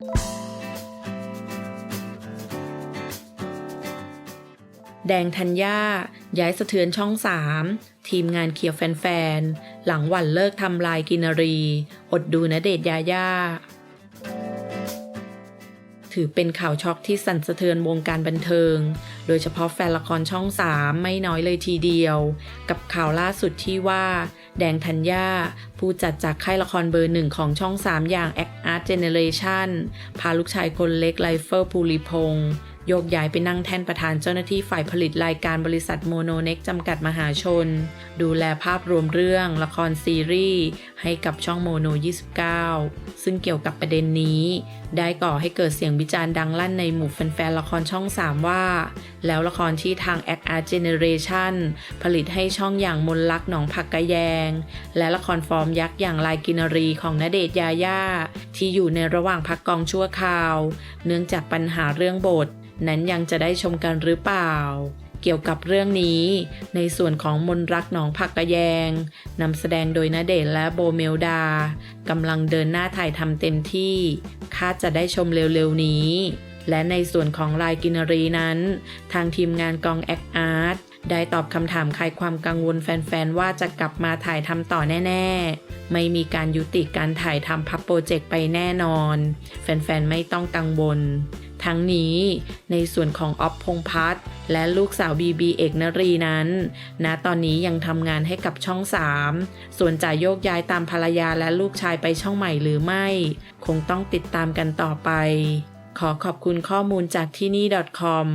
แดงธัญญาย้ายสะเทือนช่อง3ทีมงานเคลียร์แฟนๆ หลังวันเลิกทำลายกินรี อดดูนะเดชน์ยาย่า ถือเป็นข่าวช็อกที่สั่นสะเทือนวงการบันเทิง โดยเฉพาะแฟนละครช่อง3ไม่น้อยเลยทีเดียว กับข่าวล่าสุดที่ว่า แดงธัญญาผู้จัดจากค่ายละครเบอร์หนึ่งของช่อง3อย่าง Act Art Generation พาลูกชายคนเล็กไลเฟอร์ภูริพงษ์ โยกย้ายไปนั่งแท่นประธานเจ้าหน้าที่ฝ่ายผลิตรายการบริษัทโมโนเน็กจำกัดมหาชน ดูแลภาพรวมเรื่อง ละครซีรีส์ให้กับช่องโมโน 29 ซึ่งเกี่ยวกับประเด็นนี้ ได้ก่อให้เกิดเสียงวิจารณ์ดังลั่นในหมู่แฟนๆละครช่อง 3 ว่า แล้วละครที่ทาง Act Art Generation ผลิตให้ช่องอย่างมนลักหนองผักกะแยง และละครฟอร์มยักษ์อย่างลายกินรีของณเดชน์ยาย่าที่อยู่ในระหว่างพักกองชั่วคราว เนื่องจากปัญหาเรื่องบท นั้นยังจะได้ชมกันหรือเปล่า เกี่ยวกับเรื่องนี้ ในส่วนของมนรักหนองผักกระแยงนำแสดงโดยณเดชและโบเมลดากำลังเดินหน้าถ่ายทำเต็มที่ คาดจะได้ชมเร็วๆนี้ และในส่วนของลายกินรีนั้น ทางทีมงานกองแอคอาร์ตได้ตอบคำถามคลายความกังวลแฟนๆ ว่าจะกลับมาถ่ายทำต่อแน่ ๆ ไม่มีการยุติการถ่ายทำพับโปรเจกต์ไปแน่นอน แฟนๆ ไม่ต้องกังวล ทั้งนี้ในส่วนของออฟพงพัฒน์และลูกสาวบีบีเอกนรีนั้นณตอนนี้ยังทำงานให้กับช่อง 3 ส่วนจะโยกย้ายตามภรรยาและลูกชายไปช่องใหม่หรือไม่ คงต้องติดตามกันต่อไป ขอขอบคุณข้อมูลจากที่นี่ .com